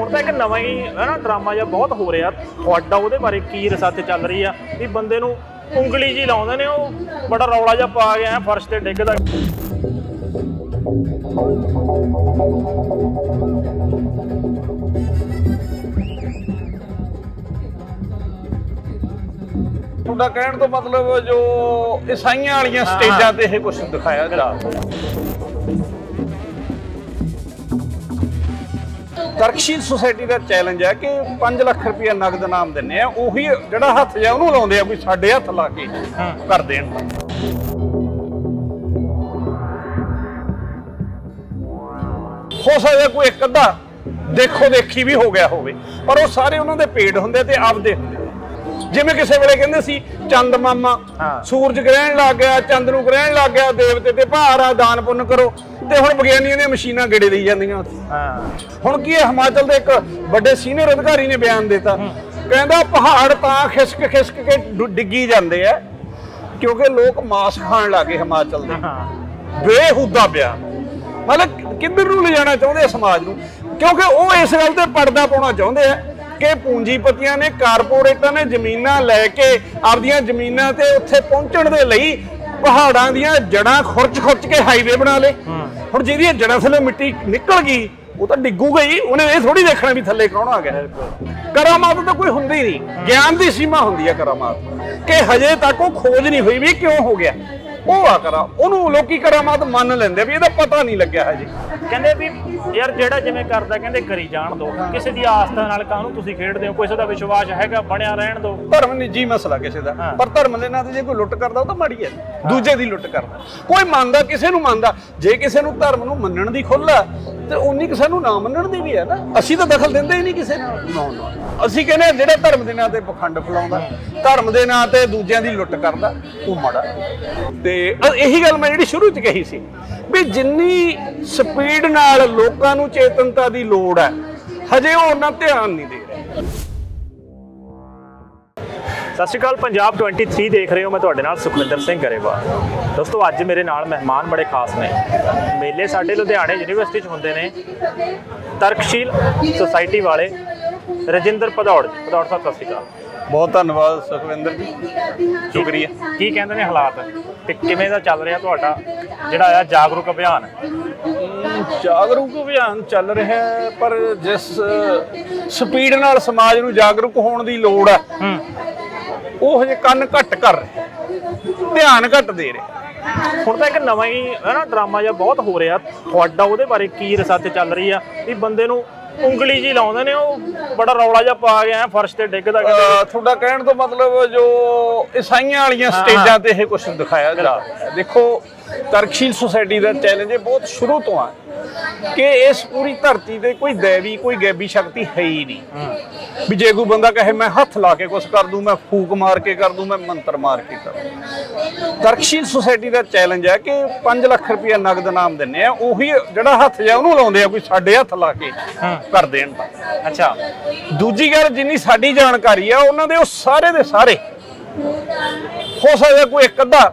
ਹੁਣ ਤਾਂ ਇੱਕ ਨਵਾਂ ਹੀ, ਹੈ ਨਾ, ਡਰਾਮਾ ਜਿਹਾ ਬਹੁਤ ਹੋ ਰਿਹਾ। ਤੁਹਾਡਾ ਉਹਦੇ ਬਾਰੇ ਕੀ ਰਿਸਰਚ ਚੱਲ ਰਹੀ ਆ? ਵੀ ਬੰਦੇ ਨੂੰ ਉਂਗਲੀ ਜੀ ਲਾਉਂਦੇ ਨੇ ਉਹ, ਬੜਾ ਰੌਲਾ ਜਿਹਾ ਪਾ ਗਿਆ ਫਰਸ਼ ਤੇ ਡਿੱਗਦਾ। ਤੁਹਾਡਾ ਕਹਿਣ ਤੋਂ ਮਤਲਬ ਜੋ ਈਸਾਈਆਂ ਵਾਲੀਆਂ ਸਟੇਜਾਂ ਤੇ ਇਹ ਕੁਝ ਦਿਖਾਇਆ ਜਾ ਤਰਕਸ਼ੀਲ ਸੁਸਾਇਟੀ ਦਾ ਚੈਲੰਜ ਹੈ ਕਿ 5 ਲੱਖ ਰੁਪਏ ਨਗਦ ਨਾਮ ਦਿੰਨੇ ਆ ਉਹੀ ਜਿਹੜਾ ਹੱਥ ਜਾ ਉਹਨੂੰ ਲਾਉਂਦੇ ਆ ਕੋਈ ਸਾਡੇ ਹੱਥ ਲਾ ਕੇ ਕਰ ਦੇਣ। ਹੋ ਸਕਦਾ ਕੋਈ ਇੱਕ ਅੱਧਾ ਦੇਖੋ ਦੇਖੀ ਵੀ ਹੋ ਗਿਆ ਹੋਵੇ ਪਰ ਉਹ ਸਾਰੇ ਉਹਨਾਂ ਦੇ ਪੇਡ ਹੁੰਦੇ ਤੇ ਆਪਦੇ ਹੁੰਦੇ ਜਿਵੇਂ ਕਿਸੇ ਵੇਲੇ ਕਹਿੰਦੇ ਸੀ ਚੰਦ ਮਾਮਾ। ਸੂਰਜ ਗ੍ਰਹਿਣ ਲੱਗ ਗਿਆ ਚੰਦ ਨੂੰ ਗ੍ਰਹਿਣ ਲੱਗ ਗਿਆ ਦੇਵਤੇ ਤੇ ਭਾਰਾ ਦਾਨ ਪੁੰਨ ਕਰੋ। ਤੇ ਹੁਣ ਵਿਗਿਆਨੀਆਂ ਦੀਆਂ ਮਸ਼ੀਨਾਂ ਗੇੜੇ ਦੇਈ ਜਾਂਦੀਆਂ। ਹਾਂ। ਹੁਣ ਕੀ ਹੈ ਹਿਮਾਚਲ ਦੇ ਇੱਕ ਵੱਡੇ ਸੀਨੀਅਰ ਅਧਿਕਾਰੀ ਨੇ ਬਿਆਨ ਦਿੱਤਾ। ਕਹਿੰਦਾ ਪਹਾੜ ਤਾਂ ਖਿਸਕ ਖਿਸਕ ਕੇ ਡਿੱਗੀ ਜਾਂਦੇ ਆ ਕਿਉਂਕਿ ਲੋਕ ਮਾਸ ਖਾਣ ਲੱਗੇ ਹਿਮਾਚਲ ਦੇ। ਬੇਹੂਦਾ ਬਿਆਨ। ਮਤਲਬ ਕਿੱਧਰ ਨੂੰ ਲਿਜਾਣਾ ਚਾਹੁੰਦੇ ਆ ਸਮਾਜ ਨੂੰ? ਕਿਉਂਕਿ ਉਹ ਇਸ ਗੱਲ ਤੇ ਪਰਦਾ ਪਾਉਣਾ ਚਾਹੁੰਦੇ ਆ। ਕਿ ਪੂੰਜੀਪਤੀਆਂ ਨੇ ਕਾਰਪੋਰੇਟਾਂ ਨੇ ਜ਼ਮੀਨਾਂ ਲੈ ਕੇ ਆਪਦੀਆਂ ਜ਼ਮੀਨਾਂ ਤੇ ਉੱਥੇ ਪਹੁੰਚਣ ਦੇ ਲਈ ਪਹਾੜਾਂ ਦੀਆਂ ਜੜਾਂ ਖੁਰਚ-ਖੁਰਚ ਕੇ ਹਾਈਵੇ ਬਣਾ ਲਏ। ਹੁਣ ਜਿਹਦੀਆਂ ਜੜਾਂ ਥੱਲੇ ਮਿੱਟੀ ਨਿਕਲ ਗਈ ਉਹ ਤਾਂ ਡਿੱਗੂਗਾ ਹੀ ਉਹਨੇ ਇਹ ਥੋੜੀ ਦੇਖਣਾ ਵੀ ਥੱਲੇ ਕੌਣ ਆ ਗਿਆ। ਕਰਾਮਾਤ ਤਾਂ ਕੋਈ ਹੁੰਦੀ ਨਹੀਂ। ਗਿਆਨ ਦੀ ਸੀਮਾ ਹੁੰਦੀ ਹੈ ਕਰਾਮਾਤ। ਕਿ ਹਜੇ ਤੱਕ ਉਹ ਖੋਜ ਨਹੀਂ ਹੋਈ ਵੀ ਕਿਉਂ ਹੋ ਗਿਆ। ਉਹ ਆ ਕਰਾ ਉਹਨੂੰ ਲੋਕੀ ਕਰਾਮਾਤ ਮੰਨ ਲੈਂਦੇ ਵੀ ਇਹਦਾ ਪਤਾ ਨਹੀਂ ਲੱਗਿਆ ਹਜੇ ਕਹਿੰਦੇ ਵੀ ਯਾਰ ਜਿਹੜਾ ਜਿਵੇਂ ਕਰਦਾ ਕਹਿੰਦੇ ਕਰੀ ਜਾਣ ਦੋ। ਕਿਸੇ ਦੀ ਆਸਥਾ ਨਾਲ ਕਾਹਨੂੰ ਤੁਸੀਂ ਖੇਡਦੇ ਹੋ? ਕਿਸੇ ਦਾ ਵਿਸ਼ਵਾਸ ਹੈਗਾ ਬਣਿਆ ਰਹਿਣ ਦੋ। ਧਰਮ ਨਿੱਜੀ ਮਸਲਾ ਕਿਸੇ ਦਾ। ਪਰ ਧਰਮ ਦੇ ਨਾਂ ਤੇ ਜੇ ਕੋਈ ਲੁੱਟ ਕਰਦਾ ਉਹ ਤਾਂ ਮਾੜੀ ਹੈ। ਦੂਜੇ ਦੀ ਲੁੱਟ ਕਰਦਾ। ਕੋਈ ਮੰਨਦਾ ਕਿਸੇ ਨੂੰ ਮੰਨਦਾ। ਜੇ ਕਿਸੇ ਨੂੰ ਧਰਮ ਨੂੰ ਮੰਨਣ ਦੀ ਖੁੱਲ੍ਹ ਹੈ ਤੇ ਉਨੀ ਕਿਸੇ ਨੂੰ ਨਾ ਮੰਨਣ ਦੀ ਵੀ ਹੈ ਨਾ। ਅਸੀਂ ਤਾਂ ਦਖਲ ਦਿੰਦੇ ਹੀ ਨਹੀਂ ਕਿਸੇ ਨੂੰ। ਅਸੀਂ ਕਹਿੰਦੇ ਜਿਹੜੇ ਧਰਮ ਦੇ ਨਾਂ ਤੇ ਪਖੰਡ ਫੈਲਾਉਂਦਾ ਧਰਮ ਦੇ ਨਾਂ ਤੇ ਦੂਜਿਆਂ ਦੀ ਲੁੱਟ ਕਰਦਾ ਉਹ ਮਾੜਾ ਤੇ ਇਹੀ ਗੱਲ ਮੈਂ ਜਿਹੜੀ ਸ਼ੁਰੂ ਚ ਕਹੀ ਸੀ ਵੀ ਜਿੰਨੀ ਸਪੀਡ ਨਾਲ ਲੋਕਾਂ ਨੂੰ ਚੇਤਨਤਾ ਦੀ ਲੋੜ ਹੈ ਹਜੇ ਉਹ ਉਹਨਾਂ ਧਿਆਨ ਨਹੀਂ ਦੇ ਰਹੇ। ਸਤਿ ਸ਼੍ਰੀ ਅਕਾਲ ਪੰਜਾਬ 23 ਦੇਖ ਰਹੇ ਹੋ ਮੈਂ ਤੁਹਾਡੇ ਨਾਲ ਸੁਖਵਿੰਦਰ ਸਿੰਘ ਗਰੇਵਾਲ ਦੋਸਤੋ ਅੱਜ ਮੇਰੇ ਨਾਲ ਮਹਿਮਾਨ ਬੜੇ ਖਾਸ ਨੇ। ਮੇਲੇ ਸਾਡੇ ਲੁਧਿਆਣੇ ਯੂਨੀਵਰਸਿਟੀ 'ਚ ਹੁੰਦੇ ਨੇ। ਤਰਕਸ਼ੀਲ ਸੁਸਾਇਟੀ ਵਾਲੇ ਰਜਿੰਦਰ ਜੀ। ਭਦੌੜ ਸਾਹਿਬ ਸਤਿ ਸ਼੍ਰੀ ਅਕਾਲ। ਬਹੁਤ ਧੰਨਵਾਦ ਸੁਖਵਿੰਦਰ ਜੀ। ਸ਼ੁਕਰੀਆ। ਕੀ ਕਹਿੰਦੇ ਨੇ ਹਾਲਾਤ? ਤੇ ਕਿਵੇਂ ਦਾ ਚੱਲ ਰਿਹਾ ਤੁਹਾਡਾ? ਜਿਹੜਾ ਆ ਜਾਗਰੂਕ ਅਭਿਆਨ? ਜਾਗਰੂਕ ਅਭਿਆਨ ਚੱਲ ਰਿਹਾ ਹੈ ਪਰ ਜਿਸ ਸਪੀਡ ਨਾਲ ਸਮਾਜ ਨੂੰ ਜਾਗਰੂਕ ਹੋਣ ਦੀ ਲੋੜ ਹੂੰ ਉਹ ਹਜੇ ਕੰਨ ਘੱਟ ਕਰ ਰਿਹਾ, ਧਿਆਨ ਘੱਟ ਦੇ ਰਿਹਾ। ਹੁਣ ਤਾਂ ਇੱਕ ਨਵਾਂ ਹੀ, ਹੈ ਨਾ, ਡਰਾਮਾ ਜਿਹਾ ਬਹੁਤ ਹੋ ਰਿਹਾ। ਤੁਹਾਡਾ ਉਹਦੇ ਬਾਰੇ ਕੀ ਰਿਸਰਚ ਚੱਲ ਰਹੀ ਆ? ਵੀ ਬੰਦੇ ਨੂੰ ਉਂਗਲੀ ਜੀ ਲਾਉਂਦੇ ਨੇ ਉਹ ਬੜਾ ਰੌਲਾ ਜਿਹਾ ਪਾ ਗਿਆ ਫਰਸ਼ ਤੇ ਡਿੱਗਦਾ ਕਹਿੰਦੇ ਅਹ ਤੁਹਾਡਾ ਕਹਿਣ ਤੋਂ ਮਤਲਬ ਜੋ ਈਸਾਈਆਂ ਵਾਲੀਆਂ ਸਟੇਜਾਂ ਤੇ ਇਹ ਕੁਝ ਦਿਖਾਇਆ ਜਾ ਰਿਹਾ। ਹੈ ਦੇਖੋ ਤਰਕਸ਼ੀਲ ਸੁਸਾਇਟੀ ਦਾ ਚੈਲੰਜ ਇਹ ਬਹੁਤ ਸ਼ੁਰੂ ਤੋਂ ਆ ਕਿ ਇਸ ਪੂਰੀ ਧਰਤੀ ਤੇ ਕੋਈ ਦੇਵੀ ਕੋਈ ਗੈਬੀ ਸ਼ਕਤੀ ਹੈ ਹੀ ਨਹੀਂ। ਵੀ ਜੇ ਕੋਈ ਬੰਦਾ ਕਹੇ ਮੈਂ ਹੱਥ ਲਾ ਕੇ ਕੁਝ ਕਰ ਦੂੰ ਮੈਂ ਫੂਕ ਮਾਰ ਕੇ ਕਰ ਦੂੰ ਮੈਂ ਮੰਤਰ ਮਾਰ ਕੇ ਕਰ ਦੂੰ। ਤਰਕਸ਼ੀਲ ਸੁਸਾਇਟੀ ਦਾ ਚੈਲੰਜ ਹੈ ਕਿ 5 ਲੱਖ ਰੁਪਏ ਨਗਦ ਨਾਮ ਦਿੰਨੇ ਆ ਉਹੀ ਜਿਹੜਾ ਹੱਥ ਜਾ ਉਹਨੂੰ ਲਾਉਂਦੇ ਆ ਕੋਈ ਸਾਡੇ ਹੱਥ ਲਾ ਕੇ। ਕਰ ਦੇਣ ਤਾਂ। ਅੱਛਾ। ਦੂਜੀ ਗੱਲ ਜਿੰਨੀ ਸਾਡੀ ਜਾਣਕਾਰੀ ਆ, ਉਹਨਾਂ ਦੇ ਉਹ ਸਾਰੇ ਦੇ ਸਾਰੇ ਹੋ ਸਕਦਾ ਕੋਈ ਇੱਕ ਅੱਧਾ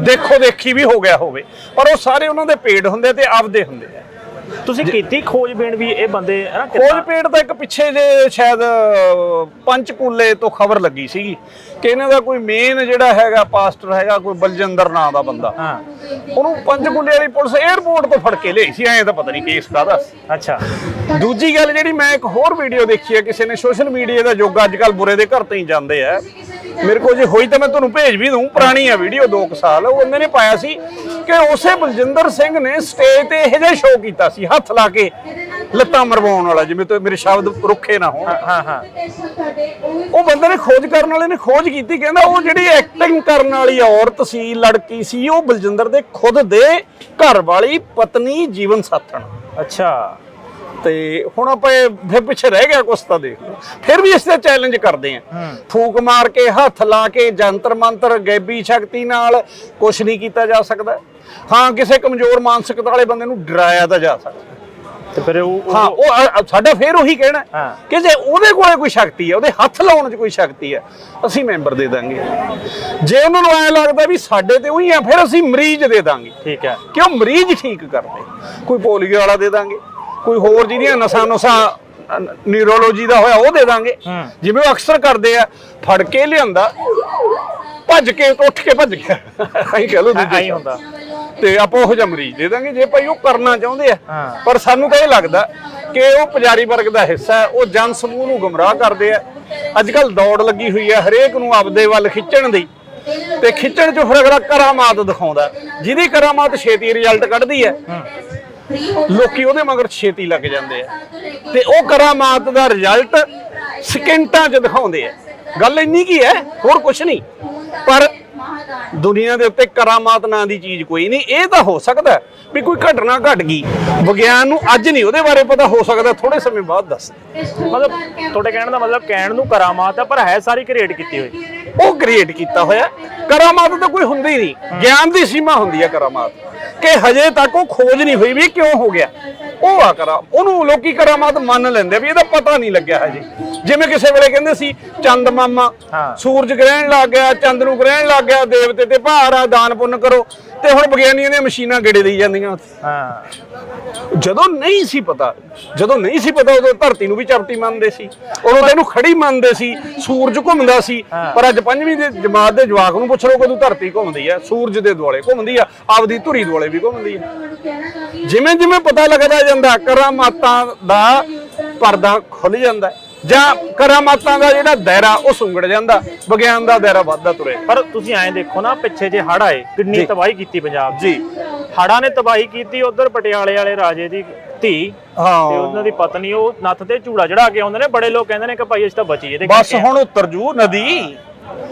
ਦੇਖੋ ਦੇਖੀ ਵੀ ਹੋ ਗਿਆ ਹੋਵੇ, ਪਰ ਉਹ ਸਾਰੇ ਉਹਨਾਂ ਦੇ ਪੇਡ ਹੁੰਦੇ ਤੇ ਆਪਦੇ ਹੁੰਦੇ ਆ। ਤੁਸੀਂ ਕੀਤੀ ਖੋਜਬੀਨ ਵੀ ਇਹ ਬੰਦੇ ਹੈ ਨਾ ਖੋਜ ਕਿੱਦਾਂ- ਤਾਂ ਇੱਕ ਪਿੱਛੇ ਜੇ ਸ਼ਾਇਦ ਪੰਚਕੂਲੇ ਤੋਂ ਖਬਰ ਲੱਗੀ ਸੀਗੀ ਕਿ ਇਹਨਾਂ ਦਾ ਕੋਈ ਮੇਨ ਜਿਹੜਾ ਹੈਗਾ ਪਾਸਟਰ ਹੈਗਾ ਕੋਈ ਬਲਜਿੰਦਰ ਨਾਂ ਦਾ ਬੰਦਾ। ਹਾਂ। ਉਹਨੂੰ ਪੰਚਕੂਲੇ ਵਾਲੀ ਪੁਲਿਸ 에ਅਰਪੋਰਟ ਤੋਂ ਫੜ ਕੇ ਲਈ ਸੀ ਐਂ ਤਾਂ ਪਤਾ ਨਹੀਂ ਕੇਸ ਕਾਹਦਾ। ਸੀ ਅੱਛਾ। ਦੂਜੀ ਗੱਲ ਜਿਹੜੀ ਮੈਂ ਇੱਕ ਹੋਰ ਵੀਡੀਓ ਦੇਖੀ ਹੈ ਕਿਸੇ ਨੇ ਸੋਸ਼ਲ ਮੀਡੀਆ ਦਾ ਯੁੱਗ ਅੱਜ ਕੱਲ ਬੁਰੇ ਦੇ ਘਰ ਤੋਂ ਹੀ ਜਾਂਦੇ ਆ। ਮੇਰੇ ਕੋਲ ਜੇ ਹੋਈ ਤਾਂ ਮੈਂ ਤੁਹਾਨੂੰ ਭੇਜ ਵੀ ਦੂੰ ਪੁਰਾਣੀ ਆ ਵੀਡੀਓ 2 ਸਾਲ ਉਹ ਉਹਨੇ ਨੇ ਪਾਇਆ ਸੀ ਕਿ ਉਸੇ ਬਲਜਿੰਦਰ ਸਿੰਘ ਨੇ ਸਟੇਜ ਤੇ ਇਹੋ ਜਿਹਾ ਸ਼ੋਅ ਕੀਤਾ ਸੀ ਹੱਥ ਲਾ ਕੇ ਲੱਤਾਂ ਮਰਵਾਉਣ ਵਾਲਾ ਜਿਵੇਂ ਤੋਂ ਮੇਰੇ ਸ਼ਬਦ ਰੁੱਖੇ ਨਾ ਹੋਣ। ਹਾਂ ਹਾਂ ਉਹ ਬੰਦੇ ਨੇ ਖੋਜ ਕਰਨ ਵਾਲੇ ਨੇ ਖੋਜ ਕੀਤੀ ਕਹਿੰਦਾ ਉਹ ਜਿਹੜੀ ਐਕਟਿੰਗ ਕਰਨ ਵਾਲੀ ਔਰਤ ਸੀ ਲੜਕੀ ਸੀ ਉਹ ਬਲਜਿੰਦਰ ਦੇ ਖੁਦ ਦੇ ਘਰ ਵਾਲੀ ਪਤਨੀ ਜੀਵਨ ਸਾਥਣ। ਅੱਛਾ। ਤੇ ਹੁਣ ਆਪਾਂ ਇਹ ਫਿਰ ਪਿੱਛੇ ਰਹਿ ਗਿਆ ਕੁਛ ਤਾਂ ਦੇਖ ਲਓ। ਫਿਰ ਵੀ ਇਸ ਤੇ ਚੈਲੰਜ ਕਰਦੇ ਆ। ਫੂਕ ਮਾਰ ਕੇ ਹੱਥ ਲਾ ਕੇ ਜੰਤਰ ਮੰਤਰ ਗੈਬੀ ਸ਼ਕਤੀ ਨਾਲ ਕੁਝ ਨਹੀਂ ਕੀਤਾ ਜਾ ਸਕਦਾ। ਹਾਂ ਕਿਸੇ ਕਮਜ਼ੋਰ ਮਾਨਸਿਕਤਾ ਵਾਲੇ ਬੰਦੇ ਨੂੰ ਡਰਾਇਆ ਤਾਂ ਜਾ ਸਕਦਾ। ਤੇ ਫਿਰ ਉਹ ਹਾਂ ਉਹ ਸਾਡਾ ਫੇਰ ਉਹੀ ਕਹਿਣਾ। ਕਿ ਜੇ ਉਹਦੇ ਕੋਲੇ ਕੋਈ ਸ਼ਕਤੀ ਹੈ ਉਹਦੇ ਹੱਥ ਲਾਉਣ 'ਚ ਕੋਈ ਸ਼ਕਤੀ ਹੈ ਅਸੀਂ ਮੈਂਬਰ ਦੇ ਦਾਂਗੇ। ਜੇ ਉਹਨਾਂ ਨੂੰ ਐ ਲੱਗਦਾ ਵੀ ਸਾਡੇ ਤੇ ਉਹੀ ਆ ਫਿਰ ਅਸੀਂ ਮਰੀਜ਼ ਦੇ ਦਾਂਗੇ। ਠੀਕ ਹੈ। ਕਿਉਂ ਮਰੀਜ਼ ਠੀਕ ਕਰਦੇ? ਕੋਈ ਪੋਲੀਓ ਵਾਲਾ ਦੇ ਦਾਂਗੇ। ਕੋਈ ਹੋਰ ਜਿਹਦੀਆਂ ਨਸਾਂ ਨਸਾਂ ਨਿਊਰੋਲੋਜੀ ਦਾ ਹੋਇਆ ਉਹ ਦੇ ਦਾਂਗੇ। ਜਿਵੇਂ ਉਹ ਅਕਸਰ ਕਰਦੇ ਆ ਫੜ ਕੇ ਲਿਆਂਦਾ ਭੱਜ ਕੇ ਉੱਠ ਕੇ ਭੱਜ ਗਿਆ। ਐਂ ਕਹ ਲੋ ਐਂ ਹੀ ਹੁੰਦਾ ਤੇ ਆਪਾਂ ਉਹ ਜਿਹਾ ਮਰੀਜ਼ ਦੇ ਦਾਂਗੇ ਜੇ ਭਾਈ ਉਹ ਕਰਨਾ ਚਾਹੁੰਦੇ ਆ। ਪਰ ਸਾਨੂੰ ਤਾਂ ਇਹ ਲੱਗਦਾ ਕਿ ਉਹ ਪੁਜਾਰੀ ਵਰਗ ਦਾ ਹਿੱਸਾ ਹੈ ਉਹ ਜਨ ਸਮੂਹ ਨੂੰ ਗੁੰਮਰਾਹ ਕਰਦੇ ਆ। ਅੱਜ ਕੱਲ ਦੌੜ ਲੱਗੀ ਹੋਈ ਹੈ ਹਰੇਕ ਨੂੰ ਆਪਦੇ ਵੱਲ ਖਿੱਚਣ ਦੀ। ਤੇ ਖਿੱਚਣ ਚ ਫਿਰ ਅਗਲਾ ਕਰਾਮਾਤ ਦਿਖਾਉਂਦਾ। ਜਿਹਦੀ ਕਰਾਮਾਤ ਛੇਤੀ ਰਿਜ਼ਲਟ ਕੱਢਦੀ ਹੈ। ਲੋਕੀ ਉਹਦੇ ਮਗਰ ਛੇਤੀ ਲੱਗ ਜਾਂਦੇ ਆ। ਤੇ ਉਹ ਕਰਾਮਾਤ ਦਾ ਰਿਜ਼ਲਟ ਸਕਿੰਟਾਂ 'ਚ ਦਿਖਾਉਂਦੇ ਆ। ਗੱਲ ਇੰਨੀ ਕੀ ਹੈ? ਹੋਰ ਕੁਝ ਨਹੀਂ। ਪਰ ਦੁਨੀਆ ਦੇ ਉੱਤੇ ਕਰਾਮਾਤ ਨਾਂ ਦੀ ਚੀਜ਼ ਕੋਈ ਨਹੀਂ। ਇਹ ਤਾਂ ਹੋ ਸਕਦਾ ਵੀ ਕੋਈ ਘਟਨਾ ਘਟ ਗਈ। ਵਿਗਿਆਨ ਨੂੰ ਅੱਜ ਨਹੀਂ ਉਹਦੇ ਬਾਰੇ ਪਤਾ ਹੋ ਸਕਦਾ ਥੋੜੇ ਸਮੇਂ ਬਾਅਦ ਦੱਸ ਮਤਲਬ ਤੁਹਾਡੇ ਕਹਿਣ ਦਾ ਮਤਲਬ ਕਹਿਣ ਨੂੰ ਕਰਾਮਾਤ ਹੈ ਪਰ ਹੈ ਸਾਰੀ ਕ੍ਰੀਏਟ ਕੀਤੀ ਹੋਈ। ਉਹ ਕ੍ਰੀਏਟ ਕੀਤਾ ਹੋਇਆ। ਕਰਾਮਾਤ ਤਾਂ ਕੋਈ ਹੁੰਦੀ ਨਹੀਂ। ਗਿਆਨ ਦੀ ਸੀਮਾ ਹੁੰਦੀ ਹੈ ਕਰਾਮਾਤ। ਕਿ ਹਜੇ ਤੱਕ ਉਹ ਖੋਜ ਨਹੀਂ ਹੋਈ ਵੀ ਕਿਉਂ ਹੋ ਗਿਆ। ਉਹ ਆ ਕਰਾ ਉਹਨੂੰ ਲੋਕੀ ਕਰਾਮਾਤ ਮੰਨ ਲੈਂਦੇ ਵੀ ਇਹਦਾ ਪਤਾ ਨਹੀਂ ਲੱਗਿਆ ਹਜੇ। ਜਿਵੇਂ ਕਿਸੇ ਵੇਲੇ ਕਹਿੰਦੇ ਸੀ ਚੰਦ ਮਾਮਾ। ਸੂਰਜ ਗ੍ਰਹਿਣ ਲੱਗ ਗਿਆ ਚੰਦ ਨੂੰ ਗ੍ਰਹਿਣ ਲੱਗ ਗਿਆ ਦੇਵਤੇ ਤੇ ਭਾਰ ਆ ਦਾਨ ਪੁੰਨ ਕਰੋ। ਤੇ ਹੁਣ ਵਿਗਿਆਨੀਆਂ ਦੀਆਂ ਮਸ਼ੀਨਾਂ ਗੇੜੇ ਦੇਈ ਜਾਂਦੀਆਂ। ਹਾਂ। ਜਦੋਂ ਨਹੀਂ ਸੀ ਪਤਾ ਜਦੋਂ ਨਹੀਂ ਸੀ ਪਤਾ ਉਦੋਂ ਧਰਤੀ ਨੂੰ ਵੀ ਚਪਟੀ ਮੰਨਦੇ ਸੀ ਉਦੋਂ ਤਾਂ ਇਹਨੂੰ ਖੜੀ ਮੰਨਦੇ ਸੀ ਸੂਰਜ ਘੁੰਮਦਾ ਸੀ। ਪਰ ਅੱਜ ਪੰਜਵੀਂ ਦੇ ਜਮਾਤ ਦੇ ਜਵਾਕ ਨੂੰ ਪੁੱਛ ਲਓ ਕਦੋਂ ਧਰਤੀ ਘੁੰਮਦੀ ਆ ਸੂਰਜ ਦੇ ਦੁਆਲੇ ਘੁੰਮਦੀ ਆ ਆਪਦੀ ਧੁਰੀ ਦੁਆਲੇ ਵੀ ਘੁੰਮਦੀ ਆ ਜਿਵੇਂ ਜਿਵੇਂ ਪਤਾ ਲੱਗਦਾ ਜਾਂਦਾ ਕਰਾਮਾਤਾਂ ਦਾ ਪਰਦਾ ਖੁੱਲ ਜਾਂਦਾ ਹੈ। ਜਾਂ ਕਰਾਮਾਤਾਂ ਦਾ ਜਿਹੜਾ ਦਾਇਰਾ ਉਹ ਸੁੰਗੜ ਜਾਂਦਾ ਵਿਗਿਆਨ ਦਾ ਦਾਇਰਾ ਵੱਧਦਾ ਤੁਰੇ। ਪਰ ਤੁਸੀਂ ਐਂ ਦੇਖੋ ਨਾ ਪਿੱਛੇ ਜੇ ਹੜ ਆਏ ਕਿੰਨੀ। ਤਬਾਹੀ ਕੀਤੀ ਪੰਜਾਬ ਜੀ। ਹੜਾਂ ਨੇ ਤਬਾਹੀ ਕੀਤੀ ਉਧਰ ਪਟਿਆਲੇ ਵਾਲੇ ਰਾਜੇ ਦੀ ਧੀ ਤੇ ਹਾਂ ਉਹਨਾਂ ਦੀ ਪਤਨੀ ਉਹ ਨੱਥ ਤੇ ਝੂੜਾ ਚੜਾ ਕੇ ਆਉਂਦੇ ਨੇ ਬੜੇ ਲੋਕ ਕਹਿੰਦੇ ਨੇ ਕਿ ਭਾਈ ਅਸੀਂ ਤਾਂ ਬਚੀ ਇਹਦੇ ਬਸ। ਹੁਣ ਉਤਰ ਜੂ ਨਦੀ।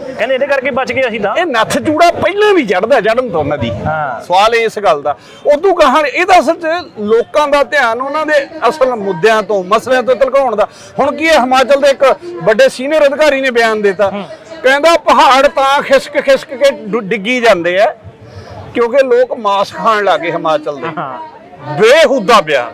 ਕਹਿੰਦੇ ਇਹਦੇ ਕਰਕੇ ਬਚ ਗਏ ਅਸੀਂ ਤਾਂ। ਇਹ ਨੱਥ ਚੂੜਾ ਪਹਿਲਾਂ ਵੀ ਚੜਦਾ ਚੜਨ ਤੋਂ ਨਦੀ ਹਾਂ। ਸਵਾਲ ਇਸ ਗੱਲ ਦਾ। ਉਦੋਂ ਕਹਾਂ ਇਹਦਾ ਅਸਲ 'ਚ ਲੋਕਾਂ ਦਾ ਧਿਆਨ ਉਹਨਾਂ ਦੇ ਅਸਲ ਮੁੱਦਿਆਂ ਤੋਂ ਮਸਲਿਆਂ ਤੋਂ ਧਲਕਾਉਣ ਦਾ। ਹੁਣ ਕੀ ਹੈ ਹਿਮਾਚਲ ਦੇ ਇੱਕ ਵੱਡੇ ਸੀਨੀਅਰ ਅਧਿਕਾਰੀ ਨੇ ਬਿਆਨ ਦਿੱਤਾ। ਕਹਿੰਦਾ ਪਹਾੜ ਤਾਂ ਖਿਸਕ ਖਿਸਕ ਕੇ ਡਿੱਗੀ ਜਾਂਦੇ ਆ ਕਿਉਂਕਿ ਲੋਕ ਮਾਸ ਖਾਣ ਲੱਗੇ ਹਿਮਾਚਲ ਦੇ। ਬੇਹੁਦਾ ਬਿਆਨ।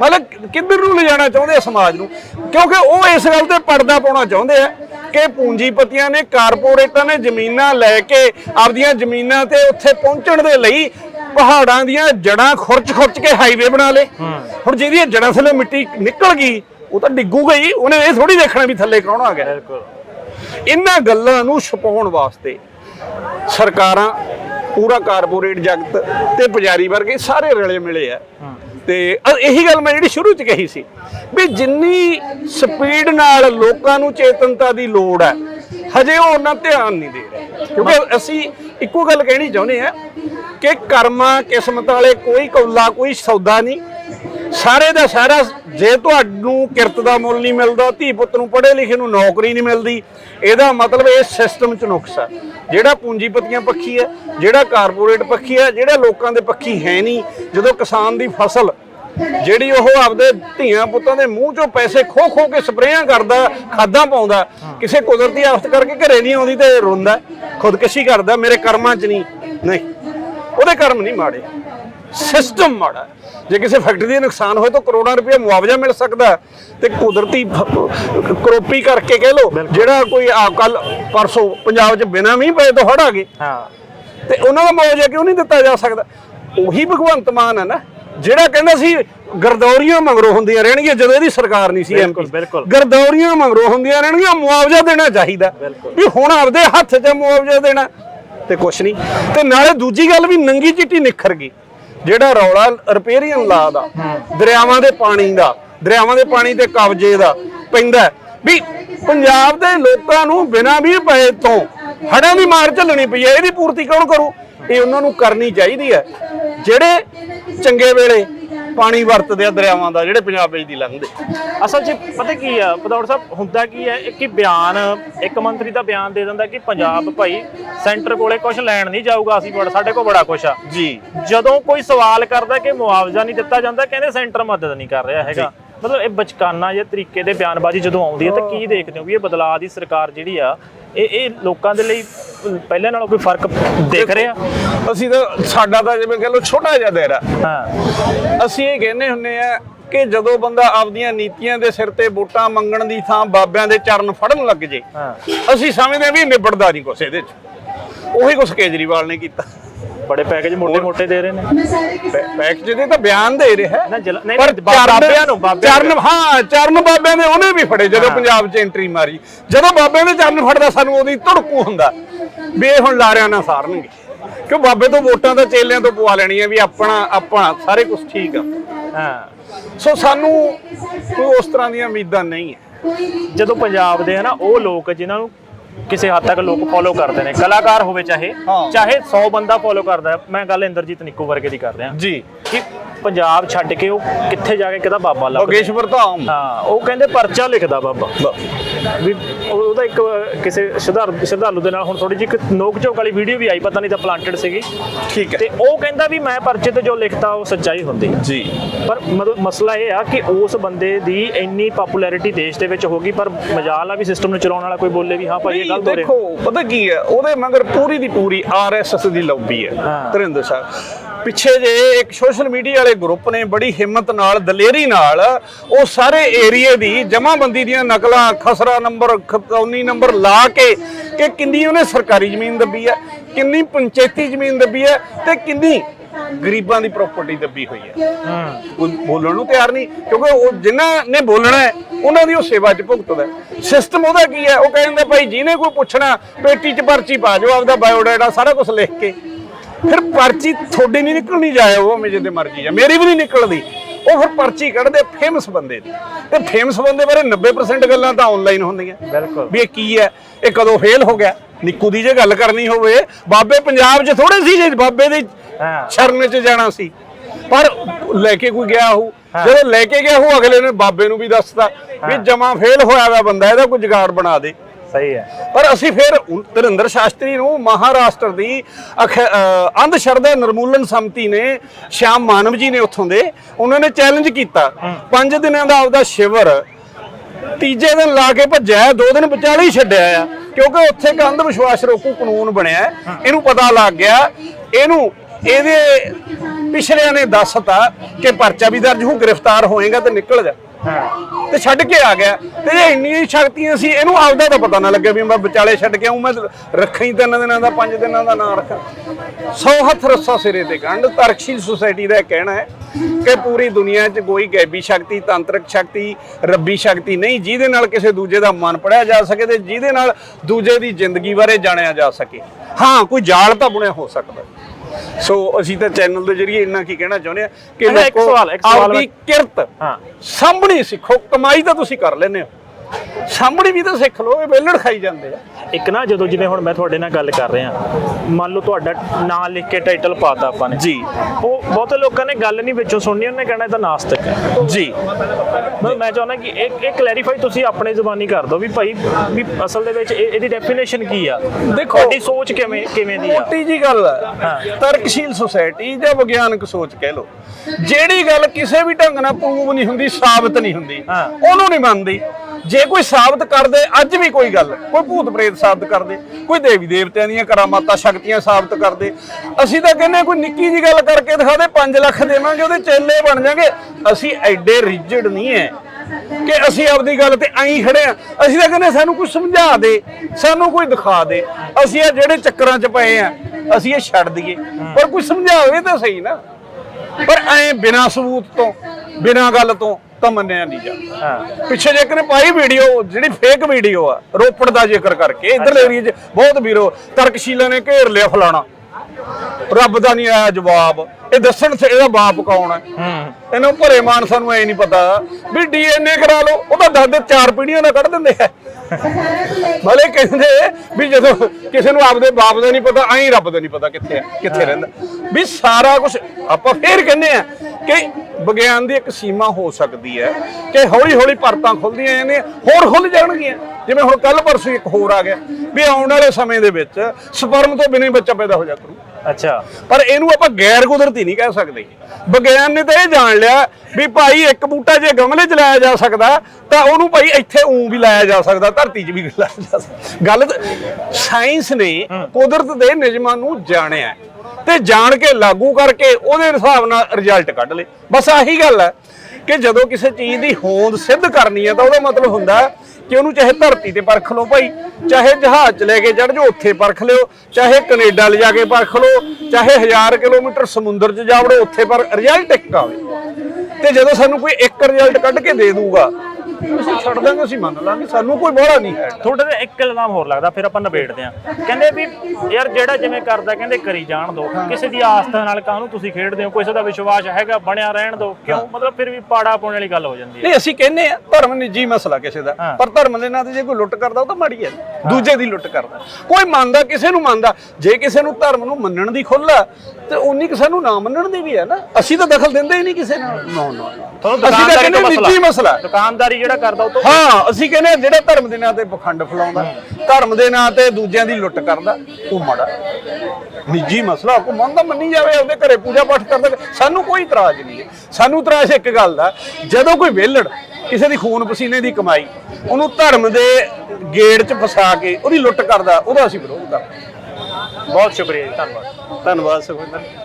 ਮਤਲਬ ਕਿੱਧਰ ਨੂੰ ਲਿਜਾਣਾ ਚਾਹੁੰਦੇ ਆ ਸਮਾਜ ਨੂੰ? ਕਿਉਂਕਿ ਉਹ ਇਸ ਗੱਲ ਤੇ ਪਰਦਾ ਪਾਉਣਾ ਚਾਹੁੰਦੇ ਆ ਕਿ ਪੂੰਜੀਪਤੀਆਂ ਨੇ ਕਾਰਪੋਰੇਟਾਂ ਨੇ ਜ਼ਮੀਨਾਂ ਲੈ ਕੇ ਆਪਦੀਆਂ ਜ਼ਮੀਨਾਂ ਤੇ ਉੱਥੇ ਪਹੁੰਚਣ ਦੇ ਲਈ ਪਹਾੜਾਂ ਦੀਆਂ ਜੜਾਂ ਖੁਰਚ-ਖੁਰਚ ਕੇ ਹਾਈਵੇ ਬਣਾ ਲੇ ਹੁਣ ਜਿਹਦੀਆਂ ਜੜਾਂ ਥੱਲੇ ਮਿੱਟੀ ਨਿਕਲ ਗਈ ਉਹ ਤਾਂ ਡਿੱਗੂਗਾ ਹੀ ਉਹਨੇ ਇਹ ਥੋੜੀ ਦੇਖਣਾ ਵੀ ਥੱਲੇ ਕੌਣ ਆ ਗਿਆ। ਬਿਲਕੁਲ। ਇਹਨਾਂ ਗੱਲਾਂ ਨੂੰ ਛੁਪਾਉਣ ਵਾਸਤੇ ਸਰਕਾਰਾਂ ਪੂਰਾ ਕਾਰਪੋਰੇਟ ਜਗਤ ਤੇ ਪੁਜਾਰੀ ਵਰਗੇ ਸਾਰੇ ਰਲੇ ਮਿਲੇ ਆ। ਤੇ ਇਹੀ ਗੱਲ ਮੈਂ ਜਿਹੜੀ ਸ਼ੁਰੂ ਚ ਕਹੀ ਸੀ ਵੀ ਜਿੰਨੀ ਸਪੀਡ ਨਾਲ ਲੋਕਾਂ ਨੂੰ ਚੇਤਨਤਾ ਦੀ ਲੋੜ ਹੈ, ਹਜੇ ਉਹ ਉਹਨਾਂ ਧਿਆਨ ਨਹੀਂ ਦੇ ਰਹੇ। ਕਿਉਂਕਿ ਅਸੀਂ ਇੱਕੋ ਗੱਲ ਕਹਿਣੀ ਚਾਹੁੰਦੇ ਆ ਕਿ ਕਰਮਾਂ, ਕਿਸਮਤ ਵਾਲੇ ਕੋਈ ਕੌਲਾ, ਕੋਈ ਸੌਦਾ ਨਹੀਂ। ਸਾਰੇ ਦਾ ਸਾਰਾ ਜੇ ਤੁਹਾਨੂੰ ਕਿਰਤ ਦਾ ਮੁੱਲ ਨਹੀਂ ਮਿਲਦਾ, ਧੀ ਪੁੱਤ ਨੂੰ ਪੜ੍ਹੇ ਲਿਖੇ ਨੂੰ ਨੌਕਰੀ ਨਹੀਂ ਮਿਲਦੀ, ਇਹਦਾ ਮਤਲਬ ਇਹ ਸਿਸਟਮ 'ਚ ਨੁਕਸ ਹੈ ਜਿਹੜਾ ਪੂੰਜੀਪਤੀਆਂ ਪੱਖੀ ਹੈ, ਜਿਹੜਾ ਕਾਰਪੋਰੇਟ ਪੱਖੀ ਹੈ, ਜਿਹੜਾ ਲੋਕਾਂ ਦੇ ਪੱਖੀ ਹੈ ਨਹੀਂ, ਜਦੋਂ ਕਿਸਾਨ ਦੀ ਫਸਲ ਜਿਹੜੀ ਉਹ ਆਪਦੇ ਧੀਆਂ ਪੁੱਤਾਂ ਦੇ ਮੂੰਹ 'ਚੋਂ ਪੈਸੇ ਖੋ ਖੋ ਕੇ ਸਪਰੇਆਂ ਕਰਦਾ, ਖਾਦਾਂ ਪਾਉਂਦਾ, ਕਿਸੇ ਕੁਦਰਤੀ ਆਫਤ ਕਰਕੇ ਘਰੇ ਨਹੀਂ ਆਉਂਦੀ ਤੇ ਰੋਂਦਾ, ਖੁਦਕਸ਼ੀ ਕਰਦਾ, ਮੇਰੇ ਕਰਮਾਂ 'ਚ ਨਹੀਂ। ਨਹੀਂ। ਉਹਦੇ ਕਰਮ ਨਹੀਂ ਮਾੜੇ। ਸਿਸਟਮ ਮਾੜਾ। ਜੇ ਕਿਸੇ ਫੈਕਟਰੀ ਦੇ ਨੁਕਸਾਨ ਹੋਏ ਤਾਂ ਕਰੋੜਾਂ ਰੁਪਏ ਮੁਆਵਜ਼ਾ ਮਿਲ ਸਕਦਾ ਤੇ ਕੁਦਰਤੀ ਕਰੋਪੀ ਕਰਕੇ ਕਹਿ ਲੋ ਜਿਹੜਾ ਕੋਈ ਆ ਕੱਲ ਪਰਸੋਂ ਪੰਜਾਬ 'ਚ ਬਿਨਾਂ ਮੀਂਹ ਪਏ ਤੋਂ ਹੜ ਆ ਗਏ। ਹਾਂ। ਤੇ ਉਹਨਾਂ ਦਾ ਮੁਆਵਜ਼ਾ ਕਿਉਂ ਨਹੀਂ ਦਿੱਤਾ ਜਾ ਸਕਦਾ? ਉਹੀ ਭਗਵੰਤ ਮਾਨ ਹੈ ਨਾ ਜਿਹੜਾ ਕਹਿੰਦਾ ਸੀ ਗਰਦੌਰੀਆਂ ਮੰਗਰੋ ਹੁੰਦੀਆਂ ਰਹਿਣਗੀਆਂ ਜਦੋਂ ਇਹਦੀ ਸਰਕਾਰ ਨਹੀਂ ਸੀ ਬਿਲਕੁਲ, ਐਮਪੀ। ਗਰਦੌਰੀਆਂ ਮੰਗਰੋ ਹੁੰਦੀਆਂ ਰਹਿਣਗੀਆਂ ਮੁਆਵਜ਼ਾ ਦੇਣਾ ਚਾਹੀਦਾ। ਵੀ ਹੁਣ ਆਪਦੇ ਹੱਥ 'ਚ ਮੁਆਵਜ਼ਾ ਦੇਣਾ। ਤੇ ਕੁਛ ਨਹੀਂ। ਤੇ ਨਾਲੇ ਦੂਜੀ ਗੱਲ ਵੀ ਨੰਗੀ ਚਿੱਟੀ ਨਿਖਰ ਗਈ, ਜਿਹੜਾ ਰੌਲਾ ਰਿਪੇਰੀਅਨ ਲਾ ਦਾ, ਦਰਿਆਵਾਂ ਦੇ ਪਾਣੀ ਦਾ, ਦਰਿਆਵਾਂ ਦੇ ਪਾਣੀ ਤੇ ਕਬਜ਼ੇ ਦਾ ਪੈਂਦਾ ਵੀ ਪੰਜਾਬ ਦੇ ਲੋਕਾਂ ਨੂੰ ਬਿਨਾਂ ਵੀ ਪਏ ਤੋਂ ਹੜਾਂ ਦੀ ਮਾਰ ਝੱਲਣੀ ਪਈ ਹੈ, ਇਹਦੀ ਪੂਰਤੀ ਕੌਣ ਕਰੂ? ਇਹ ਉਹਨਾਂ ਨੂੰ ਕਰਨੀ ਚਾਹੀਦੀ ਹੈ। ਜਿਹੜੇ ਚੰਗੇ ਵੇਲੇ ਪਾਣੀ ਵਰਤਦੇ ਆ ਦਰਿਆਵਾਂ ਦਾ ਜਿਹੜੇ ਪੰਜਾਬ ਵਿੱਚ ਦੀ ਲੰਘਦੇ। ਅਸਲ 'ਚ ਪਤਾ ਕੀ ਆ ਪਤੌੜ ਸਾਹਿਬ ਹੁੰਦਾ ਕੀ ਹੈ ਇੱਕ ਹੀ ਬਿਆਨ ਇੱਕ ਮੰਤਰੀ ਦਾ ਬਿਆਨ ਦੇ ਦਿੰਦਾ ਕਿ ਪੰਜਾਬ ਭਾਈ ਸੈਂਟਰ ਕੋਲੇ ਕੁਝ ਲੈਣ ਨਹੀਂ ਜਾਊਗਾ ਅਸੀਂ ਬੜਾ ਸਾਡੇ ਕੋਲ ਬੜਾ ਕੁਝ ਆ। ਜੀ। ਜਦੋਂ ਕੋਈ ਸਵਾਲ ਕਰਦਾ ਕਿ ਮੁਆਵਜ਼ਾ ਨਹੀਂ ਦਿੱਤਾ ਜਾਂਦਾ ਕਹਿੰਦੇ ਸੈਂਟਰ ਮਦਦ ਨਹੀਂ ਕਰ ਰਿਹਾ ਹੈਗਾ। ਮਤਲਬ ਇਹ ਬਚਕਾਨਾ ਜਾਂ ਤਰੀਕੇ ਦੇ ਬਿਆਨਬਾਜ਼ੀ ਜਦੋਂ ਆਉਂਦੀ ਹੈ ਤਾਂ ਕੀ ਦੇਖਦੇ ਹੋ ਵੀ ਇਹ ਬਦਲਾਅ ਦੀ ਸਰਕਾਰ ਜਿਹੜੀ ਆ ਇਹ ਇਹ ਲੋਕਾਂ ਦੇ ਲਈ ਪਹਿਲੇ ਨਾਲੋਂ ਕੋਈ ਫ਼ਰਕ ਦੇਖ ਰਿਹਾ? ਅਸੀਂ ਤਾਂ ਸਾਡਾ ਤਾਂ ਜਿਵੇਂ ਕਹ ਲਓ ਛੋਟਾ ਜਿਹਾ ਦਾਇਰਾ। ਹਾਂ। ਅਸੀਂ ਇਹ ਕਹਿੰਦੇ ਹੁੰਨੇ ਆ ਕਿ ਜਦੋਂ ਬੰਦਾ ਆਪਦੀਆਂ ਨੀਤੀਆਂ ਦੇ ਸਿਰ ਤੇ ਵੋਟਾਂ ਮੰਗਣ ਦੀ ਥਾਂ ਬਾਬਿਆਂ ਦੇ ਚਰਨ ਫੜਨ ਲੱਗ ਜੇ ਅਸੀਂ ਸਮਝਦੇ ਹਾਂ ਵੀ ਨਿਬੜਦਾ ਨਹੀਂ ਕੁਛ ਇਹਦੇ 'ਚ। ਉਹੀ ਕੁਛ ਕੇਜਰੀਵਾਲ ਨੇ ਕੀਤਾ। ਬੜੇ ਪੈਕੇਜ ਮੋਟੇ-ਮੋਟੇ ਦੇ ਰਹੇ ਨੇ। ਪੈਕੇਜ ਦੇ ਤਾਂ ਬਿਆਨ ਦੇ ਰਿਹਾ। ਨਾ ਜਲ- ਬਾਬਿਆਂ ਨੂੰ, ਬਾਬਿਆਂ ਚਰਨ ਹਾਂ ਚਰਨ ਬਾਬਿਆਂ ਦੇ ਉਹਨੇ ਵੀ ਫੜੇ ਜਦੋਂ ਪੰਜਾਬ 'ਚ ਐਂਟਰੀ ਮਾਰੀ। ਜਦੋਂ ਬਾਬਿਆਂ ਦੇ ਚਰਨ ਫੜਦਾ ਸਾਨੂੰ ਉਹਦੀ ਧੜਕੂ ਹੁੰਦਾ। ਵੀ ਇਹ ਹੁਣ ਲਾਰਿਆਂ ਨਾਲ ਸਾਰਨਗੇ। ਕਿਉਂ ਬਾਬੇ ਤੋਂ ਵੋਟਾਂ ਤਾਂ ਚੇਲਿਆਂ ਤੋਂ ਪਵਾ ਲੈਣੀ ਹੈ ਵੀ ਆਪਣਾ ਆਪਣਾ ਸਾਰੇ ਕੁਝ ਠੀਕ ਆ। ਸੋ ਸਾਨੂੰ ਕੋਈ ਉਸ ਤਰ੍ਹਾਂ ਦੀਆਂ ਉਮੀਦਾਂ ਨਹੀਂ ਹੈ। ਜਦੋਂ ਪੰਜਾਬ ਦੇ ਹਨਾ ਉਹ ਲੋਕ ਜਿਨ੍ਹਾਂ ਨੂੰ ਕਿਸੇ ਹੱਦ ਤੱਕ ਲੋਕ ਫੋਲੋ ਕਰਦੇ ਨੇ। ਕਲਾਕਾਰ ਹੋਵੇ ਚਾਹੇ ਹਾਂ। ਚਾਹੇ 100 ਬੰਦਾ ਫੋਲੋ ਕਰਦਾ ਹੈ। ਮੈਂ ਗੱਲ ਇੰਦਰਜੀਤ ਨਿੱਕੂ ਵਰਗੇ ਦੀ ਕਰ ਰਿਹਾ। ਜੀ। ਕਿ ਪੰਜਾਬ ਛੱਡ ਕੇ ਉਹ ਕਿੱਥੇ ਜਾ ਕੇ ਕਿਹਦਾ ਬਾਬਾ ਲੱਭਦਾ? ਬਗੇਸ਼ਵਰ ਧਾਮ। ਹਾਂ ਉਹ ਕਹਿੰਦੇ ਪਰਚਾ ਲਿਖਦਾ ਬਾਬਾ। ਵੀ ਉਹ- ਉਹਦਾ ਇੱਕ ਕਿਸੇ ਸ਼ਰਧਾਲੂ ਸ਼ਰਧਾਲੂ ਦੇ ਨਾਲ ਹੁਣ ਥੋੜੀ ਜਿਹੀ ਇੱਕ ਨੋਕ ਝੋਕ ਵਾਲੀ ਵੀਡੀਓ ਵੀ ਆਈ ਪਤਾ ਨਹੀਂ ਤਾਂ ਪਲਾਂਟਡ ਸੀਗੀ। ਠੀਕ ਤੇ ਉਹ ਕਹਿੰਦਾ ਵੀ ਮੈਂ ਪਰਚੇ ਤੇ ਜੋ ਲਿਖਤਾ ਉਹ ਸੱਚਾਈ ਹੁੰਦੀ ਹੈ। ਜੀ। ਪਰ ਮਤਲਬ ਮਸਲਾ ਇਹ ਆ ਕਿ ਉਸ ਬੰਦੇ ਦੀ ਇੰਨੀ ਪਪੂਲੈਰਿਟੀ ਦੇਸ਼ ਦੇ ਵਿੱਚ ਹੋਗੀ ਪਰ ਮਜਾਲ ਆ ਵੀ ਸਿਸਟਮ ਨੂੰ ਚਲਾਉਣ ਵਾਲਾ ਕੋਈ ਬੋਲੇ ਵੀ ਹਾਂ ਭਾਈ ਇਹ ਗਲਤ ਹੋ ਰਿਹਾ ਦੇਖੋ ਪਤਾ ਕੀ ਹੈ ਉਹਦੇ ਮਗਰ ਪੂਰੀ ਦੀ ਪੂਰੀ ਆਰਐਸਐਸ ਦੀ ਲੌਬੀ ਹੈ ਹਾਂ। ਤਰਿੰਦਰ ਸਾਹਿਬ। ਪਿੱਛੇ ਜੇ ਇੱਕ ਸੋਸ਼ਲ ਮੀਡੀਆ ਵਾਲੇ ਗਰੁੱਪ ਨੇ ਬੜੀ ਹਿੰਮਤ ਨਾਲ ਦਲੇਰੀ ਨਾਲ ਉਹ ਸਾਰੇ ਏਰੀਏ ਦੀ ਜਮਾਬੰਦੀ ਦੀਆਂ ਨਕਲਾਂ ਖਸਰਾ ਨੰਬਰ ਖਤੌਨੀ ਨੰਬਰ ਲਾ ਕੇ ਕਿ ਕਿੰਨੀ ਉਹਨੇ ਸਰਕਾਰੀ ਜ਼ਮੀਨ ਦੱਬੀ ਹੈ ਕਿੰਨੀ ਪੰਚਾਇਤੀ ਜ਼ਮੀਨ ਦੱਬੀ ਹੈ ਤੇ ਕਿੰਨੀ ਗਰੀਬਾਂ ਦੀ ਪ੍ਰਾਪਰਟੀ ਦੱਬੀ ਹੋਈ ਹੈ। ਹੂੰ। ਬੋਲਣ ਨੂੰ ਤਿਆਰ ਨਹੀਂ ਕਿਉਂਕਿ ਉਹ ਜਿਨ੍ਹਾਂ ਨੇ ਬੋਲਣਾ ਹੈ ਉਹਨਾਂ ਦੀ ਉਹ ਸੇਵਾ 'ਚ ਭੁਗਤਦਾ ਸਿਸਟਮ ਉਹਦਾ ਕੀ ਹੈ? ਉਹ ਕਹਿੰਦੇ ਭਾਈ ਜਿਹਨੇ ਕੋਈ ਪੁੱਛਣਾ ਪੇਟੀ 'ਚ ਪਰਚੀ ਪਾ ਜਾਓ ਆਪਦਾ ਬਾਇਓਡਾਟਾ ਸਾਰਾ ਕੁਝ ਲਿਖ ਕੇ। ਫਿਰ ਪਰਚੀ ਤੁਹਾਡੀ ਨਹੀਂ ਨਿਕਲਣੀ ਜਾਏ ਉਹ ਮੇਜੇ ਤੇ ਮਰਜ਼ੀ ਆ ਮੇਰੀ ਵੀ ਨਹੀਂ ਨਿਕਲਦੀ। ਉਹ ਫਿਰ ਪਰਚੀ ਕੱਢਦੇ ਫੇਮਸ ਬੰਦੇ ਦੀ। ਤੇ ਫੇਮਸ ਬੰਦੇ ਬਾਰੇ 90% ਗੱਲਾਂ ਤਾਂ ਆਨਲਾਈਨ ਹੁੰਦੀਆਂ। ਬਿਲਕੁਲ। ਵੀ ਇਹ ਕੀ ਹੈ? ਇਹ ਕਦੋਂ ਫੇਲ ਹੋ ਗਿਆ? ਨਿੱਕੂ ਦੀ ਜੇ ਗੱਲ ਕਰਨੀ ਹੋਵੇ ਬਾਬੇ ਪੰਜਾਬ 'ਚ ਥੋੜੇ ਸੀ ਜੇ ਬਾਬੇ ਦੇ ਸ਼ਰਨ 'ਚ ਜਾਣਾ ਸੀ। ਪਰ ਲੈ ਕੇ ਕੋਈ ਗਿਆ ਹੋ। ਜਦੋਂ ਲੈ ਕੇ ਗਿਆ ਹੋ ਅਗਲੇ ਨੇ ਬਾਬੇ ਨੂੰ ਵੀ ਦੱਸਤਾ ਵੀ ਜਮਾ ਫੇਲ ਹੋਇਆ ਵਾ ਬੰਦਾ ਇਹਦਾ ਕੋਈ ਜੁਗਾੜ ਬਣਾ ਦੇ। ਸਹੀ ਹੈ। ਪਰ ਅਸੀਂ ਫਿਰ ਤਰਿੰਦਰ ਸ਼ਾਸਤਰੀ ਨੂੰ ਮਹਾਰਾਸ਼ਟਰ ਦੀ ਅੰਧ ਸ਼ਰਧਾ ਨਿਰਮੂਲਨ ਸਮਤੀ ਨੇ ਸ਼ਾਮ ਮਾਨਵ ਜੀ ਨੇ ਉੱਥੋਂ ਦੇ ਉਹਨਾਂ ਨੇ ਚੈਲੰਜ ਕੀਤਾ। ਪੰਜ ਦਿਨਾਂ ਦਾ ਆਪਦਾ ਸ਼ਿਵਰ ਤੀਜੇ ਦਿਨ ਲਾ ਕੇ ਭੱਜਿਆ ਦੋ ਦਿਨ ਵਿਚਾਲੇ ਹੀ ਛੱਡਿਆ ਆ ਕਿਉਂਕਿ ਉੱਥੇ ਇੱਕ ਅੰਧ ਵਿਸ਼ਵਾਸ ਰੋਕੂ ਕਾਨੂੰਨ ਬਣਿਆ। ਇਹਨੂੰ ਪਤਾ ਲੱਗ ਗਿਆ ਇਹਨੂੰ ਇਹਦੇ ਪਿਛਲਿਆਂ ਨੇ ਦੱਸਤਾ ਕਿ ਪਰਚਾ ਵੀ ਦਰਜ ਹੋ ਗ੍ਰਿਫਤਾਰ ਹੋਏਗਾ ਤੇ ਨਿਕਲ ਜਾ। ਤੇ ਛੱਡ ਕੇ ਆ ਗਿਆ। ਤੇ ਇਹ ਇੰਨੀ ਸ਼ਕਤੀਆਂ ਸੀ, ਇਹਨੂੰ ਆਪਦਾ ਤਾਂ ਪਤਾ ਨਾ ਲੱਗਿਆ ਵੀ ਮੈਂ ਵਿਚਾਲੇ ਛੱਡ ਕੇ ਆਉਂ ਮੈਂ ਰੱਖਾਂ ਹੀ ਤਿੰਨ ਦਿਨਾਂ ਦਾ, ਪੰਜ ਦਿਨਾਂ ਦਾ ਨਾਂ ਰੱਖਾਂ। ਸੌ ਹੱਥ ਰੱਸਾ ਸਿਰੇ ਤੇ ਗੰਢ, ਤਰਕਸ਼ੀਲ ਸੁਸਾਇਟੀ ਦਾ ਇਹ ਕਹਿਣਾ ਹੈ ਕਿ ਪੂਰੀ ਦੁਨੀਆ 'ਚ ਕੋਈ ਗੈਬੀ ਸ਼ਕਤੀ, ਤਾਂਤਰਿਕ ਸ਼ਕਤੀ, ਰੱਬੀ ਸ਼ਕਤੀ ਨਹੀਂ, ਜਿਹਦੇ ਨਾਲ ਕਿਸੇ ਦੂਜੇ ਦਾ ਮਨ ਪੜਿਆ ਜਾ ਸਕੇ ਤੇ ਜਿਹਦੇ ਨਾਲ ਦੂਜੇ ਦੀ ਜ਼ਿੰਦਗੀ ਬਾਰੇ ਜਾਣਿਆ ਜਾ ਸਕੇ। ਹਾਂ, ਕੋਈ ਜਾਲ ਤਾਂ ਬੁਣਿਆ ਹੋ ਸਕਦਾ। ਸੋ ਅਸੀਂ ਤਾਂ ਚੈਨਲ ਦੇ ਜਰੀਏ ਇੰਨਾ ਕੀ ਕਹਿਣਾ ਚਾਹੁੰਦੇ ਆ ਕਿ ਇੱਕ ਲੋਕੋ ਸਵਾਲ, ਇੱਕ ਸਵਾਲ ਆਪਦੀ ਕਿਰਤ ਹਾਂ। ਸਾਂਭਣੀ ਸਿੱਖੋ ਕਮਾਈ ਤਾਂ ਤੁਸੀਂ ਕਰ ਲੈਨੇ ਹੋ। ਸਾਂਭਣੀ ਵੀ ਤਾਂ ਸਿੱਖ ਲਓ ਇਹ ਵੇਲੜ ਖਾਈ ਜਾਂਦੇ ਆ। ਇੱਕ ਨਾ ਜਦੋਂ ਜਿਵੇਂ ਹੁਣ ਮੈਂ ਤੁਹਾਡੇ ਨਾਲ ਗੱਲ ਕਰ ਰਿਹਾ ਮੰਨ ਲਓ ਤੁਹਾਡਾ ਨਾਂ ਲਿਖ ਕੇ ਟਾਈਟਲ ਪਾਤਾ ਆਪਾਂ ਨੇ। ਜੀ। ਉਹ ਬਹੁਤੇ ਲੋਕਾਂ ਨੇ ਗੱਲ ਨਹੀਂ ਵਿੱਚੋਂ ਸੁਣਨੀ ਉਹਨੇ ਕਹਿਣਾ ਇਹ ਤਾਂ ਨਾਸਤਕ ਹੈ। ਜੀ। ਮੈਂ ਮੈਂ ਚਾਹੁੰਦਾ ਕਿ ਇਹ ਇਹ ਕਲੈਰੀਫਾਈ ਤੁਸੀਂ ਆਪਣੇ ਜ਼ੁਬਾਨੀ ਕਰ ਦਿਓ ਵੀ ਭਾਈ ਵੀ ਅਸਲ ਦੇ ਵਿੱਚ ਇਹ- ਇਹਦੀ ਡੈਫੀਨੇਸ਼ਨ ਕੀ ਆ? ਦੇਖੋ- ਤੁਹਾਡੀ ਸੋਚ ਕਿਵੇਂ ਕਿਵੇਂ ਦੀ ਆ? ਮੋਟੀ ਜੀ ਗੱਲ ਹੈ। ਤਰਕਸ਼ੀਲ ਸੁਸਾਇਟੀ ਜਾਂ ਵਿਗਿਆਨਕ ਸੋਚ ਕਹਿ ਲਓ ਜਿਹੜੀ ਗੱਲ ਕਿਸੇ ਵੀ ਢੰਗ ਨਾਲ ਪ੍ਰੂਵ ਨਹੀਂ ਹੁੰਦੀ ਸਾਬਤ ਨਹੀਂ ਹੁੰਦੀ ਹਾਂ। ਉਹਨੂੰ ਨਹੀਂ ਮੰਨਦੀ। ਜੇ ਕੋਈ ਸਾਬਤ ਕਰਦੇ, ਅੱਜ ਵੀ ਕੋਈ ਗੱਲ ਕੋਈ ਭੂਤ ਪ੍ਰੇਤ ਸਾਬਤ ਕਰਦੇ, ਕੋਈ ਦੇਵੀ ਦੇਵਤਿਆਂ ਦੀਆਂ ਕਰਾਮਾਤਾਂ, ਸ਼ਕਤੀਆਂ ਸਾਬਤ ਕਰਦੇ। ਅਸੀਂ ਤਾਂ ਕਹਿੰਦੇ ਹਾਂ, ਕੋਈ ਨਿੱਕੀ ਜੀ ਗੱਲ ਕਰਕੇ ਦਿਖਾ ਦੇ 5 ਲੱਖ ਦੇਵਾਂਗੇ, ਉਹਦੇ ਚੇਲੇ ਬਣ ਜਾਾਂਗੇ ਅਸੀਂ ਐਡੇ ਰਿਜਿਡ ਨਹੀਂ ਐ ਕਿ ਅਸੀਂ ਆਪਦੀ ਗੱਲ ਤੇ ਐਂ ਖੜੇ ਆ। ਅਸੀਂ ਤਾਂ ਕਹਿੰਦੇ ਸਾਨੂੰ ਕੋਈ ਸਮਝਾ ਦੇ, ਸਾਨੂੰ ਕੋਈ ਦਿਖਾ ਦੇ। ਅਸੀਂ ਆ ਜਿਹੜੇ ਚੱਕਰਾਂ 'ਚ ਪਏ ਆ, ਅਸੀਂ ਇਹ ਛੱਡ ਦਈਏ। ਪਰ ਕੋਈ ਸਮਝਾਵੇ ਤਾਂ ਸਹੀ ਨਾ। ਪਰ ਐਂ ਬਿਨਾਂ ਸਬੂਤ ਤੋਂ, ਬਿਨਾਂ ਗੱਲ ਤੋਂ ਤਾਂ ਮੰਨਿਆ ਨਹੀਂ ਜਾਂਦਾ ਹਾਂ। ਪਿੱਛੇ ਜੇ ਨੇ ਪਾਈ ਵੀਡੀਓ ਜਿਹੜੀ ਫੇਕ ਵੀਡੀਓ ਆ ਰੋਪੜ ਦਾ ਜ਼ਿਕਰ ਕਰਕੇ ਇਧਰਲੇ ਏਰੀਏ 'ਚ ਬਹੁਤ ਵੀਰੋ ਤਰਕਸ਼ੀਲਾ ਨੇ ਘੇਰ ਲਿਆ ਫਲਾਣਾ। ਰੱਬ ਦਾ ਨਹੀਂ ਆਇਆ ਜਵਾਬ। ਇਹ ਦੱਸਣ ਤੇ ਇਹਦਾ ਬਾਪ ਕੌਣ ਹੈ? ਹੂੰ। ਇਹਨੂੰ ਭਰੇ ਮਾਨਸਾਂ ਨੂੰ ਐ ਨਹੀਂ ਪਤਾ। ਵੀ ਡੀਐਨਏ ਕਰਾ ਲਓ ਉਹ ਤਾਂ ਦੱਸਦੇ ਚਾਰ ਪੀੜ੍ਹੀਆਂ ਦਾ ਕੱਢ ਦਿੰਦੇ ਆ। ਭਲੇ ਕਹਿੰਦੇ ਵੀ ਜਦੋਂ ਕਿਸੇ ਨੂੰ ਆਪਦੇ ਬਾਪ ਦਾ ਨਹੀਂ ਪਤਾ ਐਂ ਰੱਬ ਦਾ ਨਹੀਂ ਪਤਾ ਕਿੱਥੇ ਆ ਕਿੱਥੇ ਰਹਿੰਦਾ। ਵੀ ਸਾਰਾ ਕੁਝ ਆਪਾਂ ਫੇਰ ਕਹਿੰਦੇ ਆ ਕਿ ਵਿਗਿਆਨ ਦੀ ਇੱਕ ਸੀਮਾ ਹੋ ਸਕਦੀ ਹੈ ਕਿ ਹੌਲੀ ਹੌਲੀ ਪਰਤਾਂ ਖੁੱਲਦੀਆਂ ਜਾਂਦੀਆਂ ਹੋਰ ਖੁੱਲ ਜਾਣਗੀਆਂ। ਜਿਵੇਂ ਹੁਣ ਕੱਲ ਪਰਸੋਂ ਇੱਕ ਹੋਰ ਆ ਗਿਆ ਵੀ ਆਉਣ ਵਾਲੇ ਸਮੇਂ ਦੇ ਵਿੱਚ ਸਪਰਮ ਤੋਂ ਬਿਨਾਂ ਹੀ ਬੱਚਾ ਪੈਦਾ ਹੋ ਜਾ ਕਰੂ ਅੱਛਾ। ਪਰ ਇਹਨੂੰ ਆਪਾਂ ਗੈਰ ਕੁਦਰਤੀ ਨਹੀਂ ਕਹਿ ਸਕਦੇ। ਵਿਗਿਆਨ ਨੇ ਤਾਂ ਇਹ ਜਾਣ ਲਿਆ ਵੀ ਭਾਈ ਇੱਕ ਬੂਟਾ ਜੇ ਗਮਲੇ 'ਚ ਲਾਇਆ ਜਾ ਸਕਦਾ ਤਾਂ ਉਹਨੂੰ ਭਾਈ ਇੱਥੇ ਉਂ ਵੀ ਲਾਇਆ ਜਾ ਸਕਦਾ ਧਰਤੀ 'ਚ ਵੀ ਲਾਇਆ ਜਾ ਸਕਦਾ। ਗੱਲ ਸਾਇੰਸ ਨੇ ਕੁਦਰਤ ਦੇ ਨਿਯਮਾਂ ਨੂੰ ਜਾਣਿਆ ਤੇ ਜਾਣ ਕੇ ਲਾਗੂ ਕਰਕੇ ਉਹਦੇ ਹਿਸਾਬ ਨਾਲ ਰਿਜ਼ਲਟ ਕੱਢ ਲਏ। ਬਸ ਆਹੀ ਗੱਲ ਹੈ ਕਿ ਜਦੋਂ ਕਿਸੇ ਚੀਜ਼ ਦੀ ਹੋਂਦ ਸਿੱਧ ਕਰਨੀ ਹੈ ਤਾਂ ਉਹਦਾ ਮਤਲਬ ਹੁੰਦਾ ਕਿ ਉਹਨੂੰ ਚਾਹੇ ਧਰਤੀ ਤੇ ਪਰਖ ਲਓ ਭਾਈ, ਚਾਹੇ ਜਹਾਜ਼ 'ਚ ਲੈ ਕੇ ਚੜ ਜਾਓ, ਉੱਥੇ ਪਰਖ ਲਿਓ, ਚਾਹੇ ਕੈਨੇਡਾ ਲਿਜਾ ਕੇ ਪਰਖ ਲਓ, ਚਾਹੇ ਹਜ਼ਾਰ ਕਿਲੋਮੀਟਰ ਸਮੁੰਦਰ 'ਚ ਜਾ ਵੜੋ, ਉੱਥੇ ਪਰ ਰਿਜ਼ਲਟ ਇੱਕ ਆਵੇ। ਤੇ ਜਦੋਂ ਸਾਨੂੰ ਕੋਈ ਇੱਕ ਰਿਜ਼ਲਟ ਕੱਢ ਕੇ ਦੇ ਦੂਗਾ ਅਸੀਂ ਛੱਡ ਦਾਂਗੇ ਅਸੀਂ ਮੰਨ ਲਾਂਗੇ ਸਾਨੂੰ ਕੋਈ ਬੋੜਾ ਨਹੀਂ ਹੈ। ਤੁਹਾਡੇ ਤੇ ਇੱਕ ਇਲਜ਼ਾਮ ਹੋਰ ਲੱਗਦਾ ਫਿਰ ਆਪਾਂ ਨਿਬੇੜਦੇ ਆ ਕਹਿੰਦੇ ਵੀ ਯਾਰ ਜਿਹੜਾ ਜਿਵੇਂ ਕਰਦਾ ਕਹਿੰਦੇ ਕਰੀ ਜਾਣ ਦੋ। ਕਿਸੇ ਦੀ ਆਸਥਾ ਨਾਲ ਕਾਹਨੂੰ ਤੁਸੀਂ ਖੇਡਦੇ ਹੋ? ਕਿਸੇ ਦਾ ਵਿਸ਼ਵਾਸ ਹੈਗਾ ਬਣਿਆ ਰਹਿਣ ਦੋ। ਕਿਉਂ? ਮਤਲਬ ਫਿਰ ਵੀ ਪਾੜਾ ਪਾਉਣ ਵਾਲੀ ਗੱਲ ਹੋ ਜਾਂਦੀ ਹੈ। ਨਹੀਂ ਅਸੀਂ ਕਹਿੰਨੇ ਆ ਧਰਮ ਨਿੱਜੀ ਮਸਲਾ ਕਿਸੇ ਦਾ। ਹਾਂ। ਪਰ ਧਰਮ ਦੇ ਨਾਂ ਤੇ ਜੇ ਕੋਈ ਲੁੱਟ ਕਰਦਾ ਉਹ ਤਾਂ ਮਾੜੀ ਹੈ। ਦੂਜੇ ਦੀ ਲੁੱਟ ਕਰਦਾ। ਕੋਈ ਮੰਨਦਾ ਕਿਸੇ ਨੂੰ ਮੰਨਦਾ। ਜੇ ਕਿਸੇ ਨੂੰ ਧਰਮ ਨੂੰ ਮੰਨਣ ਦੀ ਖੁੱਲ੍ਹ ਆ ਤੇ ਉਨੀ ਕਿਸੇ ਨੂੰ ਨਾ ਮੰਨਣ ਦੀ ਵੀ ਹੈ ਨਾ। ਅਸੀਂ ਤਾਂ ਦਖਲ ਦਿੰਦੇ ਹੀ ਨਹੀਂ ਕਿਸੇ ਨਾਲ। ਨੋ ਨੋ ਤੁਹਾਨੂੰ ਦੁਕਾਨਦਾਰੀ ਨਿੱਜੀ ਮਸਲਾ ਹੈ। ਦੁਕਾਨਦਾਰੀ ਜਿਹੜਾ ਕਰਦਾ ਉਹ ਤੋਂ ਹਾਂ ਅਸੀਂ ਕਹਿੰਦੇ ਜਿਹੜਾ ਧਰਮ ਦੇ ਨਾਂ ਤੇ ਪਖੰਡ ਫੈਲਾਉਂਦਾ ਧਰਮ ਦੇ ਨਾਂ ਤੇ ਦੂਜਿਆਂ ਦੀ ਲੁੱਟ ਕਰਦਾ ਉਹ ਮਾੜਾ ਨਿੱਜੀ ਮਸਲਾ ਕੋ ਮੰਨਦਾ ਮੰਨੀ ਜਾਵੇ ਆਪਦੇ ਘਰੇ ਪੂਜਾ ਪਾਠ ਕਰਦਾ ਸਾਨੂੰ ਕੋਈ ਇਤਰਾਜ਼ ਨਹੀਂ ਹੈ। ਸਾਨੂੰ ਇਤਰਾਜ਼ ਇੱਕ ਗੱਲ ਦਾ ਜਦੋਂ ਕੋਈ ਵਿਹਲੜ ਕਿਸੇ ਦੀ ਖੂਨ ਪਸੀਨੇ ਦੀ ਕਮਾਈ ਉਹਨੂੰ ਧਰਮ ਦੇ ਗੇੜ 'ਚ ਫਸਾ ਕੇ ਉਹਦੀ ਲੁੱਟ ਕਰਦਾ ਉਹਦਾ ਅਸੀਂ ਵਿਰੋਧ ਕਰਦੇ ਬਹੁਤ ਸ਼ੁਕਰੀਆ ਜੀ ਧੰਨਵਾਦ। ਧੰਨਵਾਦ ਸੁਖਵਿੰਦਰ।